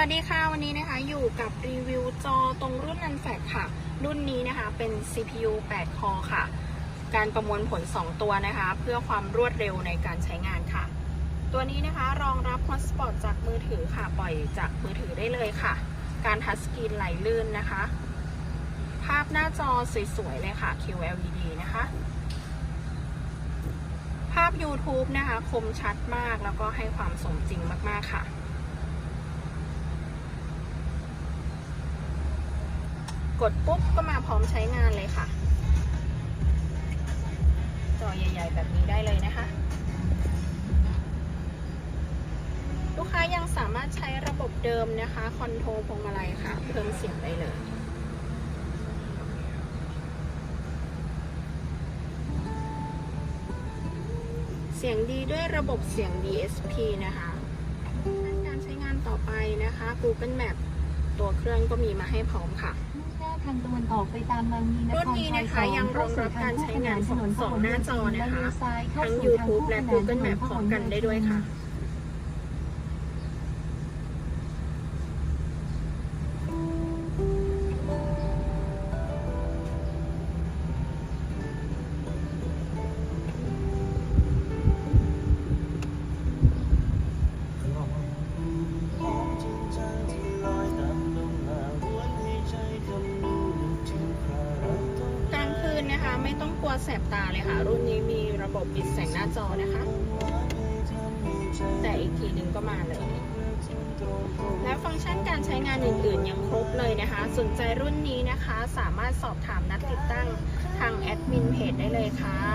วัสดีค่ะ วันนี้นะคะอยู่กับรีวิวจอตรงรุ่น n f a c ค่ะ รุ่นนี้นะคะเป็น CPU 8 คอค่ะ การประมวลผล 2 ตัวนะคะ เพื่อความรวดเร็วในการใช้งานค่ะ ตัวนี้นะคะรองรับ Hotspot จากมือถือค่ะ ปล่อยจากมือถือได้เลยค่ะ การทัชสกรีนไหลลื่นนะคะ ภาพหน้าจอสวยๆเลยค่ะ QLED นะคะ ภาพ YouTube นะคะ คมชัดมากแล้วก็ให้ความสมจริงมากๆค่ะ กดปุ๊บก็มาพร้อมใช้งานเลยค่ะ จอใหญ่ ๆ แบบนี้ได้เลยนะคะ ลูกค้ายังสามารถใช้ระบบเดิมนะคะ คอนโทรลพวงมาลัยค่ะ เพิ่มเสียงได้เลยเสียงดีด้วยระบบเสียง DSP นะคะการใช้งานต่อไปนะคะ Google Map ตัวเครื่องก็มีมาให้พร้อมค่ะ ทางตะวันออกไปตามบางมีนครุ่นรนี้นะคะซอยังรองรับการใช้งานของสองหน้าจอนะคะ ทั้ง YouTube และ Google Map พร้อมกันได้ด้วยค่ะ ไม่ต้องกลัวแสบตาเลยค่ะ รุ่นนี้มีระบบปิดแสงหน้าจอนะคะ แต่อีกทีหนึงก็มาเลย และฟังก์ชันการใช้งานอื่นๆ ยังครบเลยนะคะ สนใจรุ่นนี้นะคะ สามารถสอบถามนัดติดตั้งทางแอดมินเพจได้เลยค่ะ